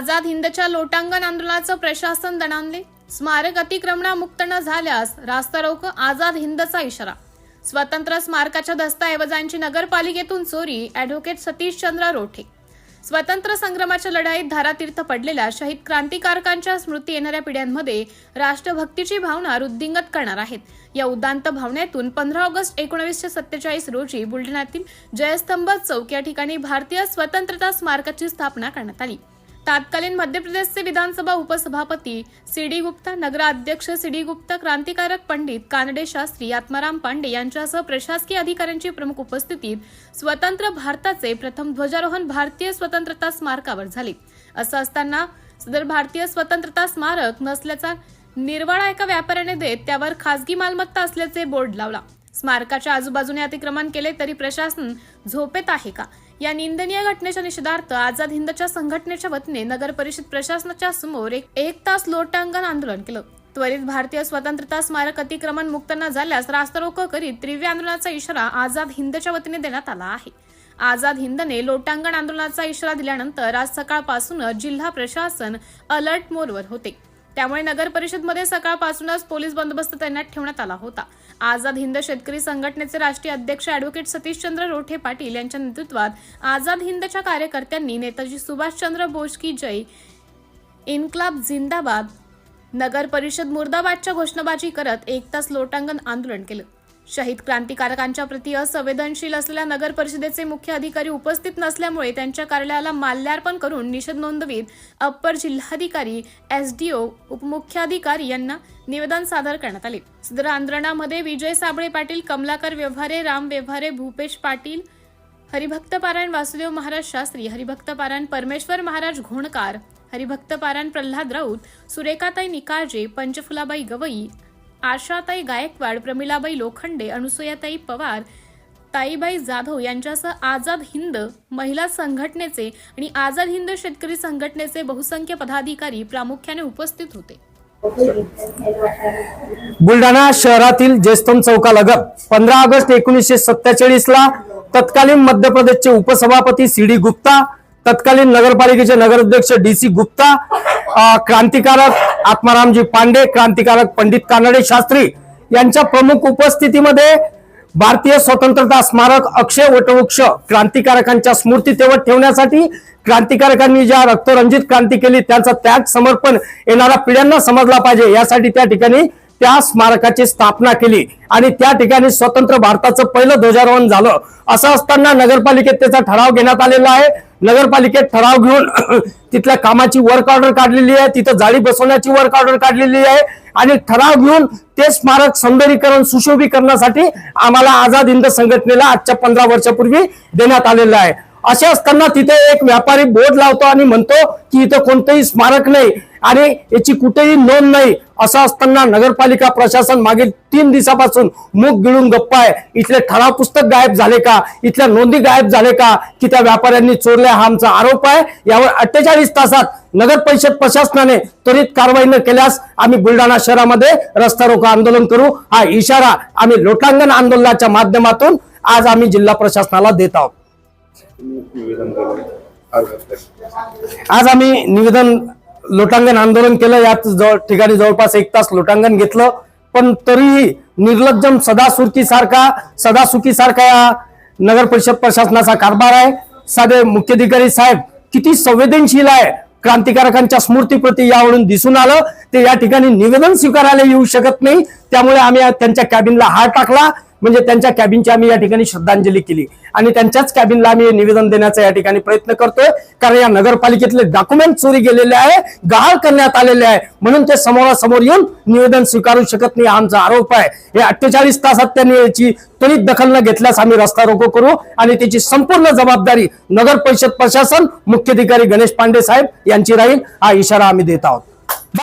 आझाद हिंदच्या लोटांगण आंदोलनाचं प्रशासन दणाणले स्मारक अतिक्रमणामुक्त न झाल्यास रास्ता रोक आझाद हिंदचा इशारा. स्वतंत्र स्मारकाच्या दस्तऐवजांची नगरपालिकेतून चोरी ॲडव्होकेट सतीश चंद्र रोठे. स्वतंत्र संग्रामाच्या लढाईत धारातीर्थ पडलेल्या शहीद क्रांतिकारकांच्या स्मृती येणाऱ्या पिढ्यांमध्ये राष्ट्रभक्तीची भावना वृद्धिंगत करणार आहेत. या उदांत भावनेतून पंधरा ऑगस्ट एकोणीसशे सत्तेचाळीस रोजी बुलढाण्यातील जयस्तंभ चौक या ठिकाणी भारतीय स्वतंत्रता स्मारकाची स्थापना करण्यात आली. तत्कालीन मध्य प्रदेशचे विधानसभा उपसभापती सी डी गुप्ता नगराध्यक्ष सी डी गुप्ता क्रांतिकारक पंडित कानडे शास्त्री आत्माराम पांडे यांच्यासह प्रशासकीय अधिकाऱ्यांची प्रमुख उपस्थितीत स्वतंत्र भारताचे प्रथम ध्वजारोहण भारतीय स्वतंत्रता स्मारकावर झाले. असं असताना सदर भारतीय स्वतंत्रता स्मारक नसल्याचा निर्वाळा एका व्यापाऱ्याने देत त्यावर खासगी मालमत्ता असल्याचे बोर्ड लावला. स्मारकाच्या आजूबाजूने अतिक्रमण केले तरी प्रशासन झोपेत आहे का? या निंदनीय घटनेच्या निषेधार्थ आझाद हिंदच्या संघटनेच्या वतीने नगर परिषद प्रशासनाच्या समोर एक एक तास लोटांगण आंदोलन केलं. त्वरित भारतीय स्वतंत्रता स्मारक अतिक्रमण मुक्त न झाल्यास रास्तारोको करीत तीव्र आंदोलनाचा इशारा आझाद हिंदच्या वतीने देण्यात आला आहे. आझाद हिंदने लोटांगण आंदोलनाचा इशारा दिल्यानंतर आज सकाळपासूनच जिल्हा प्रशासन अलर्ट मोडवर होते. त्यामुळे नगर परिषदमध्ये सकाळपासूनच पोलीस बंदोबस्त तैनात ठेवण्यात आला होता. आझाद हिंद शेतकरी संघटनेचे राष्ट्रीय अध्यक्ष अॅडव्होकेट सतीशचंद्र रोठे पाटील यांच्या नेतृत्वात आझाद हिंदच्या कार्यकर्त्यांनी नेताजी सुभाषचंद्र बोस की जय इन्क्लाब झिंदाबाद नगर परिषद मुर्दाबादच्या घोषणाबाजी करत एक तास लोटांगण आंदोलन केलं. शहीद क्रांतिकारकांच्या प्रति असंवेदनशील असलेल्या नगर परिषदेचे मुख्य अधिकारी उपस्थित नसल्यामुळे त्यांच्या कार्यालयाला माल्यार्पण करून निषेध नोंदवीत अप्पर जिल्हाधिकारी एस डी ओ उपमुख्याधिकारी यांना निवेदन सादर करण्यात आले. सदर आंदोलनामध्ये विजय साबळे पाटील कमलाकर व्यवहारे राम व्यवहारे भूपेश पाटील हरिभक्त पारायण वासुदेव महाराज शास्त्री हरिभक्त पारायण परमेश्वर महाराज घोणकार हरिभक्त पारायण प्रल्हाद राऊत सुरेखाताई निकाळजे पंचफुलाबाई गवई आशाताई गायकवाड प्रमिलाबाई लोखंडे अनुसुयाताई पवार ताईबाई जाधव यांच्यासह आझाद हिंद महिला संघटनेचे आणि आझाद हिंद शेतकरी संघटनेचे बहुसंख्य पदाधिकारी प्रामुख्याने उपस्थित होते. बुलढाणा शहरातील जयस्तंभ चौकालगत पंधरा ऑगस्ट एकोणीसशे सत्तेचाळीस ला तत्कालीन मध्य प्रदेशचे उपसभापती सी डी गुप्ता तत्कालीन नगरपालिकेचे नगराध्यक्ष डी सी गुप्ता क्रांतिकारक आत्मारामजी पांडे क्रांतिकारक पंडित कानडे शास्त्री यांच्या प्रमुख उपस्थितीमध्ये भारतीय स्वतंत्रता स्मारक अक्षय वटवृक्ष क्रांतिकारकांच्या स्मृती तेवत ठेवण्यासाठी क्रांतिकारकांनी ज्या रक्तरंजित क्रांती केली त्यांचा त्याग समर्पण येणाऱ्या पिढ्यांना समजला पाहिजे. यासाठी त्या ठिकाणी त्या स्मारकाची स्थापना केली आणि त्या ठिकाणी स्वतंत्र भारताचं पहिलं ध्वजारोहण झालं. असं असताना नगरपालिकेत त्याचा ठराव घेण्यात आलेला आहे. नगरपालिकेत ठराव घेऊन तिथल्या कामाची वर्क ऑर्डर काढलेली आहे तिथं जाळी बसवण्याची वर्क ऑर्डर काढलेली आहे आणि ठराव घेऊन ते स्मारक सौंदर्यीकरण सुशोभीकरणासाठी आम्हाला आझाद हिंद संघटनेला आजच्या पंधरा वर्षापूर्वी देण्यात आलेलं आहे. असे असताना तिथे एक व्यापारी बोर्ड लावतो आणि म्हणतो की इथं कोणतंही स्मारक नाही. आणि याची कुठेही नोंद नाही. असं असताना नगरपालिका प्रशासन मागील तीन दिवसापासून मुख गिळून गप्पा आहे. इथले ठराव पुस्तक गायब झाले का? इथल्या नोंदी गायब झाले का? की त्या व्यापाऱ्यांनी चोरल्या हा आमचा आरोप आहे. यावर अठ्ठेचाळीस तासात नगर परिषद प्रशासनाने त्वरित कारवाई न केल्यास आम्ही बुलढाणा शहरामध्ये रस्ता रोको आंदोलन करू. हा इशारा आम्ही लोटांगण आंदोलनाच्या माध्यमातून आज आम्ही जिल्हा प्रशासनाला देत आहोत. आज आम्ही निवेदन लोटांगण आंदोलन केलं यात जवळ ठिकाणी जवळपास एक तास लोटांगण घेतलं. पण तरीही निर्लज्जम सदासुरकी सारखा सदासुकी सारखा या नगर परिषद प्रशासनाचा कारभार आहे. साधे मुख्याधिकारी साहेब किती संवेदनशील आहे. क्रांतिकारकांच्या स्मृतीप्रती यावरून दिसून आलं. ते या ठिकाणी निवेदन स्वीकारायला येऊ शकत नाही. त्यामुळे आम्ही त्यांच्या कॅबिनला हार टाकला. म्हणजे त्यांच्या कॅबिनची आम्ही या ठिकाणी श्रद्धांजली केली. आणि त्यांच्याच कॅबिनला आम्ही निवेदन देण्याचा या ठिकाणी प्रयत्न करतोय. कारण या नगरपालिकेतले डॉक्युमेंट चोरी गेलेले आहे गहाळ करण्यात आलेले आहे. म्हणून ते समोरासमोर येऊन निवेदन स्वीकारू शकत नाही आमचा आरोप आहे. हे अठ्ठेचाळीस तासात त्यांनी याची त्वरित दखल न घेतल्यास आम्ही रस्ता रोको करू आणि त्याची संपूर्ण जबाबदारी नगर परिषद प्रशासन मुख्याधिकारी गणेश पांडे साहेब यांची राहील. हा इशारा आम्ही देत आहोत.